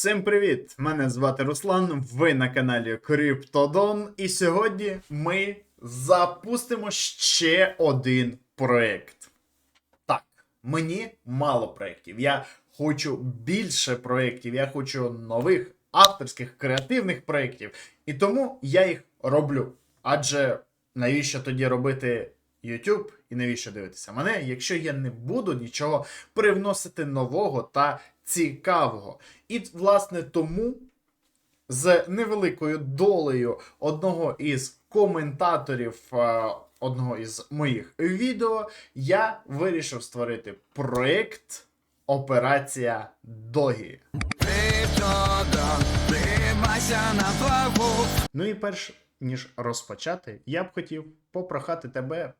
Всім привіт! Мене звати Руслан. Ви на каналі Криптодон. І сьогодні ми запустимо ще один проект. Так, мені мало проєктів. Я хочу більше проєктів, я хочу нових авторських креативних проєктів. І тому я їх роблю. Адже навіщо тоді робити YouTube і навіщо дивитися мене, якщо я не буду нічого привносити нового та цікавого. І, власне, тому з невеликою долею одного із коментаторів е, одного із моїх відео я вирішив створити проєкт Операція Догі. Ну і перш ніж розпочати, я б хотів попрохати тебе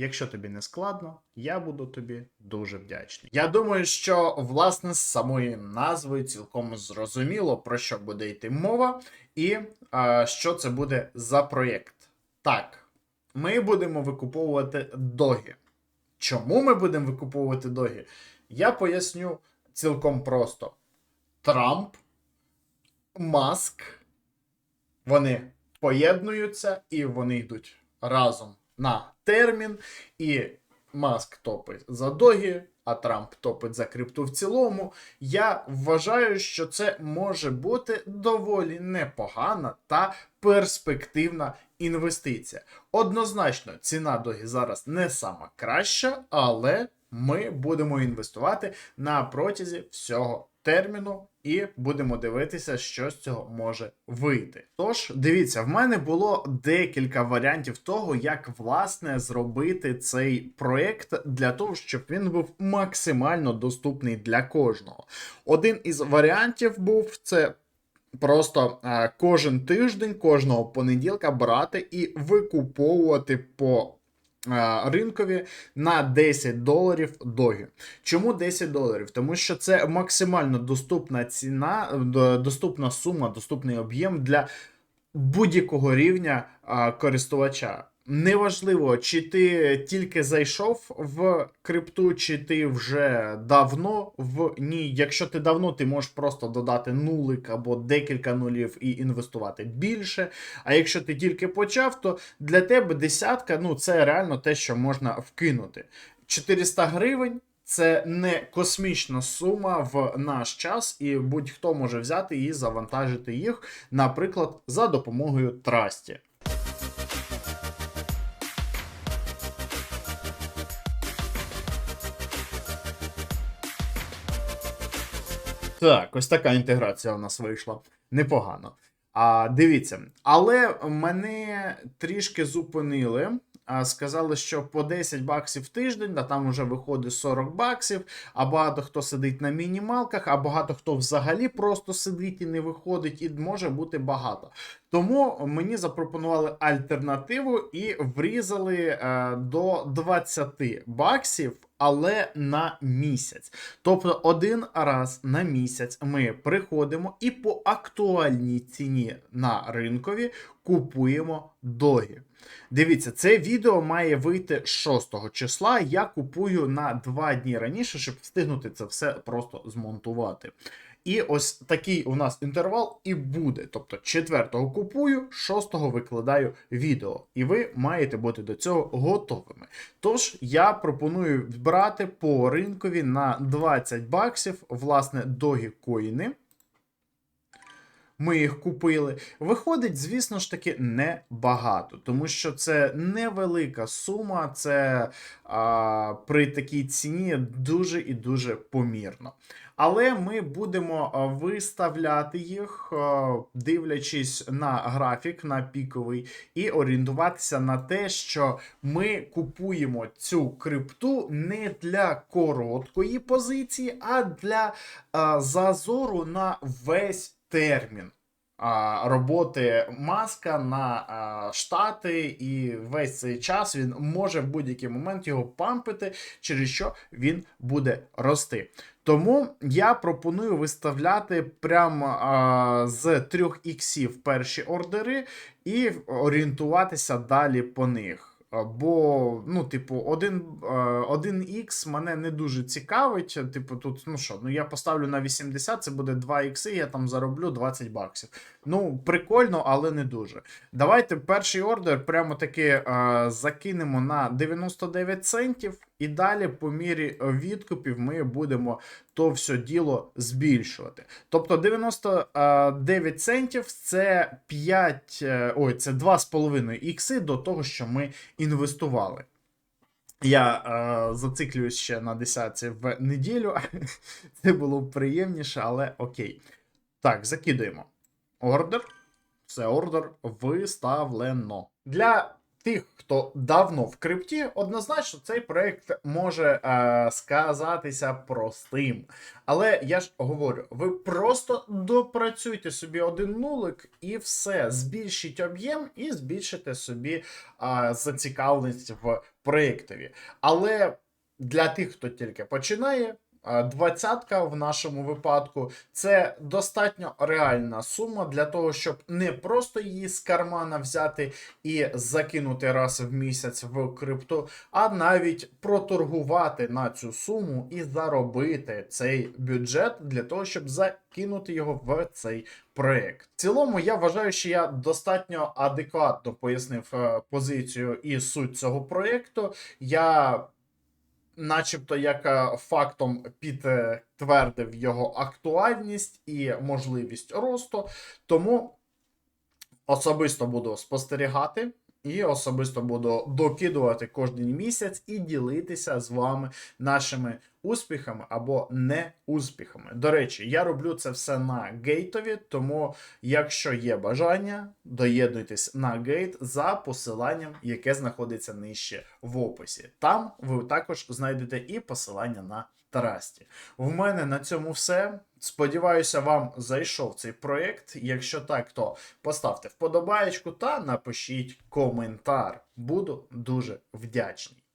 Якщо тобі не складно, я буду тобі дуже вдячний. Я думаю, що власне з самої назви цілком зрозуміло про що буде йти мова, і а, що це буде за проєкт. Так, ми будемо викуповувати доги. Чому ми будемо викуповувати доги? Я поясню цілком просто: Трамп, Маск, вони поєднуються і вони йдуть разом на термін. І Маск топить за догі, а Трамп топить за крипту в цілому. Я вважаю, що це може бути доволі непогана та перспективна інвестиція. Однозначно, ціна догі зараз не сама краща, але ми будемо інвестувати на протязі всього терміну і будемо дивитися, що з цього може вийти. Тож, дивіться, в мене було декілька варіантів того, як власне зробити цей проект для того, щоб він був максимально доступний для кожного. Один із варіантів був це. Просто е, кожен тиждень, кожного понеділка брати і викуповувати по ринкові на 10 доларів догі. Чому 10 доларів? Тому що це максимально доступна ціна, доступна сума, доступний об'єм для будь-якого рівня користувача. Неважливо, чи ти тільки зайшов в крипту, чи ти вже давно в ній. Якщо ти давно, ти можеш просто додати нулик або декілька нулів і інвестувати більше. А якщо ти тільки почав, то для тебе десятка ну це реально те, що можна вкинути. 400 гривень. Це не космічна сума в наш час, і будь-хто може взяти і завантажити їх, наприклад, за допомогою трасті. Так, ось така інтеграція у нас вийшла. Непогано. А, дивіться, але мене трішки зупинили. Сказали, що по 10 баксів в тиждень, а там вже виходить 40 баксів, а багато хто сидить на мінімалках, а багато хто взагалі просто сидить і не виходить, і може бути багато. Тому мені запропонували альтернативу і врізали е, до 20 баксів, але на місяць. Тобто один раз на місяць ми приходимо і по актуальній ціні на ринкові купуємо доги. Дивіться, це відео має вийти 6 числа. Я купую на 2 дні раніше, щоб встигнути це все просто змонтувати. І ось такий у нас інтервал і буде. Тобто 4-го купую, 6-го викладаю відео. І ви маєте бути до цього готовими. Тож я пропоную брати по ринкові на 20 баксів, власне, догі коїни. Ми їх купили. Виходить, звісно ж таки, небагато, тому що це невелика сума, це а, при такій ціні дуже і дуже помірно. Але ми будемо виставляти їх, дивлячись на графік, на піковий, і орієнтуватися на те, що ми купуємо цю крипту не для короткої позиції, а для зазору на весь термін. роботи маска на штати, і весь цей час він може в будь-який момент його пампити, через що він буде рости. Тому я пропоную виставляти прямо з 3 іксів перші ордери і орієнтуватися далі по них. Бо, ну, типу, один, е, один x мене не дуже цікавить. Типу, тут, ну що, ну я поставлю на 80, це буде 2 ікси, я там зароблю 20 баксів. Ну, прикольно, але не дуже. Давайте перший ордер прямо таки е, закинемо на 99 центів, і далі, по мірі відкупів, ми будемо то все діло збільшувати. Тобто 99 центів це 5, е, ой, це 2,5 ікси до того, що ми інвестували. Я е, зациклююсь ще на десятці в неділю. Це було приємніше, але окей. Так, закидуємо. Ордер. Це ордер виставлено. Для тих, хто давно в крипті, однозначно цей проект може е, сказатися простим. Але я ж говорю, ви просто допрацюйте собі один нулик і все. Збільшіть об'єм і збільшите собі е, зацікавленість в проєктові. Але для тих, хто тільки починає. Двадцятка в нашому випадку це достатньо реальна сума для того, щоб не просто її з кармана взяти і закинути раз в місяць в крипту, а навіть проторгувати на цю суму і заробити цей бюджет для того, щоб закинути його в цей проект. В цілому, я вважаю, що я достатньо адекватно пояснив е, позицію і суть цього проекту. Я начебто як фактом підтвердив його актуальність і можливість росту. Тому особисто буду спостерігати. І особисто буду докидувати кожен місяць і ділитися з вами нашими успіхами або неуспіхами. До речі, я роблю це все на гейтові, тому якщо є бажання, доєднуйтесь на гейт за посиланням, яке знаходиться нижче в описі. Там ви також знайдете і посилання на Трасті. В мене на цьому все. Сподіваюся, вам зайшов цей проєкт. Якщо так, то поставте вподобаєчку та напишіть коментар. Буду дуже вдячний.